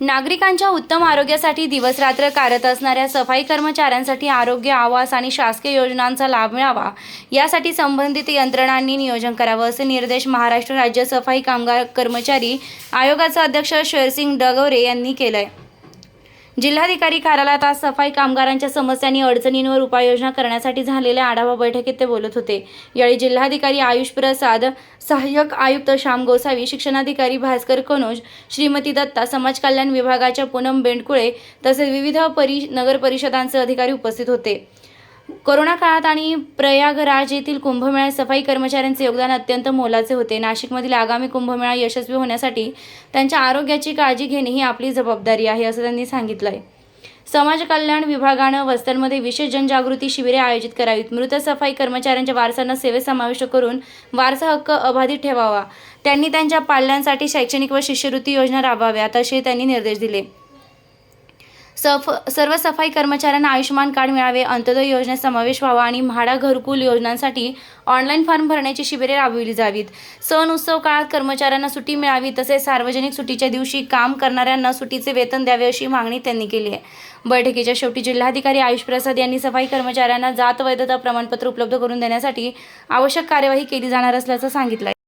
नागरिकांच्या उत्तम आरोग्यासाठी दिवसरात्र कार्यरत असणाऱ्या सफाई कर्मचाऱ्यांसाठी आरोग्य आवास आणि शासकीय योजनांचा लाभ मिळावा. यासाठी संबंधित यंत्रणांनी नियोजन करावं असे निर्देश महाराष्ट्र राज्य सफाई कामगार कर्मचारी आयोगाचे अध्यक्ष शेरसिंग डगवरे यांनी केलं आहे जिल्हाधिकारी कार्यालयात आज सफाई कामगारांच्या समस्या आणि अडचणींवर उपाययोजना करण्यासाठी झालेल्या आढावा बैठकीत ते बोलत होते. यावेळी जिल्हाधिकारी आयुष प्रसाद सहाय्यक आयुक्त श्याम गोसावी शिक्षणाधिकारी भास्कर कनोज श्रीमती दत्ता समाज कल्याण विभागाच्या पूनम बेंडकुळे तसेच विविध परि नगर परिषदांचे अधिकारी उपस्थित होते. कोरोना काळात आणि प्रयागराज येथील कुंभमेळ्यात सफाई कर्मचाऱ्यांचे योगदान अत्यंत मोलाचे होते. नाशिकमधील आगामी कुंभमेळा यशस्वी होण्यासाठी त्यांच्या आरोग्याची काळजी घेणे ही आपली जबाबदारी आहे असं त्यांनी सांगितलं आहे समाज कल्याण विभागानं वस्त्यांमध्ये विशेष जनजागृती शिबिरे आयोजित करावीत. मृत सफाई कर्मचाऱ्यांच्या वारसांना सेवेत समाविष्ट करून वारसा हक्क अबाधित ठेवावा. त्यांनी त्यांच्या पाल्यांसाठी शैक्षणिक व शिष्यवृत्ती योजना राबवाव्यात असे त्यांनी निर्देश दिले. सफ सर्व सफाई कर्मचाऱ्यांना आयुष्यमान कार्ड मिळावे अंत्योदय योजनेत समावेश व्हावा आणि म्हाडा घरकुल योजनांसाठी ऑनलाईन फॉर्म भरण्याची शिबिरे राबविली जावीत. सण उत्सव काळात कर्मचाऱ्यांना सुट्टी मिळावी तसेच सार्वजनिक सुट्टीच्या दिवशी काम करणाऱ्यांना सुट्टीचे वेतन द्यावे अशी मागणी त्यांनी केली आहे. बैठकीच्या शेवटी जिल्हाधिकारी आयुष प्रसाद यांनी सफाई कर्मचाऱ्यांना जात वैधता प्रमाणपत्र उपलब्ध करून देण्यासाठी आवश्यक कार्यवाही केली जाणार असल्याचं सांगितलं